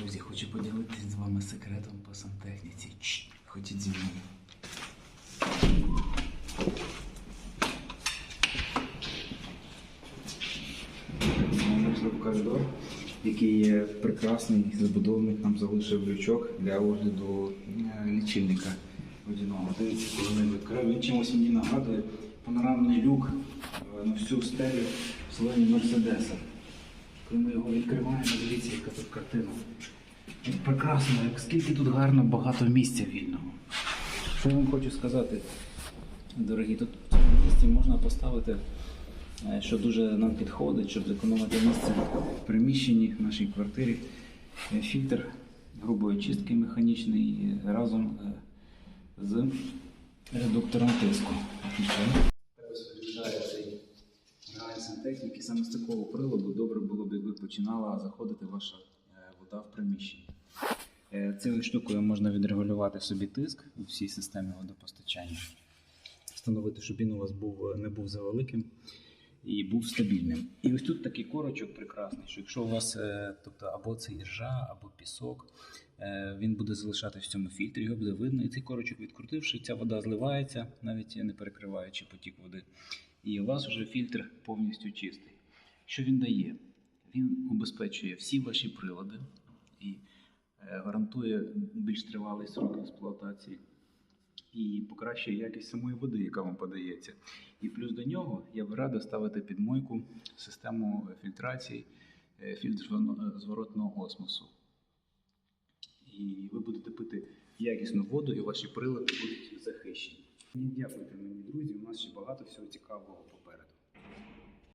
Друзі, хочу поділитися з вами секретом по сантехніці. Чш, Ходіть зі мною. Коридор, який є прекрасний, забудовник нам залишив лючок для огляду е, лічильника водяного. Дивіться, коли ми відкрив, він чимось мені нагадує панорамний люк е, на всю стелю в салоні Мерседеса. Коли ми його відкриваємо, дивіться, яка тут картина. Прекрасно, як скільки тут гарно, багато місця вільного. Що я вам хочу сказати, дорогі, тут в цьому місці можна поставити, е, що дуже нам підходить, щоб зекономити місце в приміщенні в нашій квартирі. е, Фільтр грубої чистки механічний е, разом з редуктором тиску. Так ось виглядає цей сантехніки. Саме з такого приладу добре було б, якби починала заходити ваша е, вода в приміщення. Е, Цією штукою можна відрегулювати собі тиск у всій системі водопостачання. Встановити, щоб він у вас був, не був завеликим і був стабільним. І ось тут такий корочок прекрасний, що якщо у вас е, тобто, або це іржа, або пісок, він буде залишатись в цьому фільтрі, його буде видно. І цей корочок відкрутивши, ця вода зливається, навіть не перекриваючи потік води. І у вас вже фільтр повністю чистий. Що він дає? Він убезпечує всі ваші прилади і е, гарантує більш тривалий срок експлуатації і покращує якість самої води, яка вам подається. І плюс до нього я б радив ставити під мойку систему фільтрації, е, фільтр е, зворотного осмосу. І ви будете пити якісну воду, і ваші прилади будуть захищені. Дякуйте мені, друзі. У нас ще багато всього цікавого попереду.